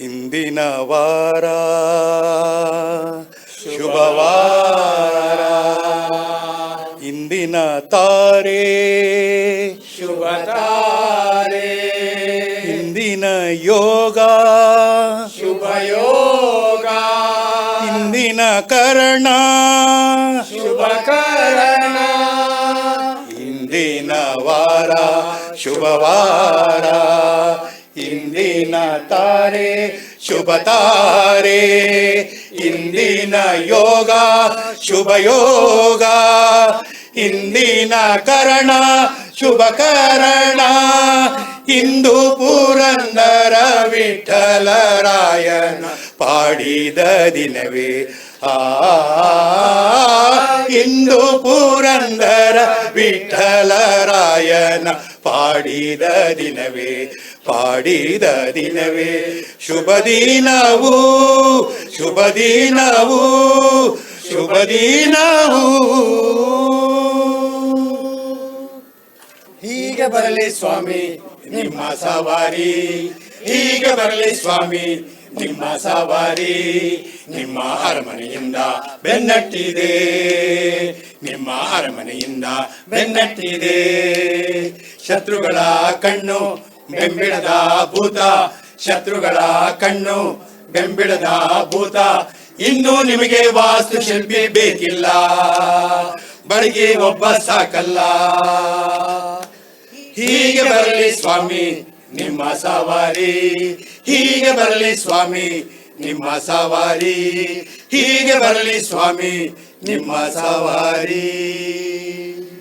ಇಂದಿನ ವಾರ ಶುಭವಾರ ಇಂದಿನ ತಾರೆ ಶುಭ ತಾರೆ. ಇಂದಿನ ಯೋಗ ಶುಭ ಯೋಗ. ಇಂದಿನ ಕರ್ಣ ಶುಭ ಕರ್ಣ. ಇಂದಿನ ವಾರ ಶುಭವಾರ ತಾರೆ ಶುಭ ತಾರೆ ಇಂದಿನ ಯೋಗ ಶುಭ ಯೋಗ ಇಂದಿನ ಕರಣ ಶುಭ ಕರಣ ಇಂದು ಪುರಂದರ ವಿಠಲರಾಯನ ಪಾಡಿದ ದಿನವೇ ಆ ಇಂದು ಪುರಂದರ ವಿಠಲರಾಯನ ಪಾಡಿದ ದಿನವೇ ಪಾಡಿದ ದಿನವೇ. ಶುಭ ದಿನವು ಶುಭ ದಿನವು ಶುಭ ದಿನವು. ಹೀಗೆ ಬರಲಿ ಸ್ವಾಮಿ, ನಿಮ್ಮ ಸವಾರಿ. ಹೀಗೆ ಬರಲಿ ಸ್ವಾಮಿ ನಿಮ್ಮ ಸವಾರಿ, ನಿಮ್ಮ ಅರಮನೆಯಿಂದ ಬೆನ್ನಟ್ಟಿದೆ. ನಿಮ್ಮ ಅರಮನೆಯಿಂದ ಬೆನ್ನಟ್ಟಿದೆ. ಶತ್ರುಗಳ ಕಣ್ಣು ಬೆಂಬಿಡದ ಭೂತ, ಶತ್ರುಗಳ ಕಣ್ಣು ಬೆಂಬಿಡದ ಭೂತ, ಇನ್ನು ನಿಮಗೆ ವಾಸ್ತುಶಿಲ್ಪಿ ಬೇಕಿಲ್ಲ. ಬಳಿಗೆ ಒಬ್ಬ ಸಾಕಲ್ಲ. ಹೀಗೆ ಬರಲಿ ಸ್ವಾಮಿ ನಿಮ್ಮ ಸವಾರಿ ಹೀಗೆ ಬರಲಿ ಸ್ವಾಮಿ ನಿಮ್ಮ ಸವಾರಿ ಹೀಗೆ ಬರಲಿ ಸ್ವಾಮಿ ನಿಮ್ಮ ಸವಾರಿ.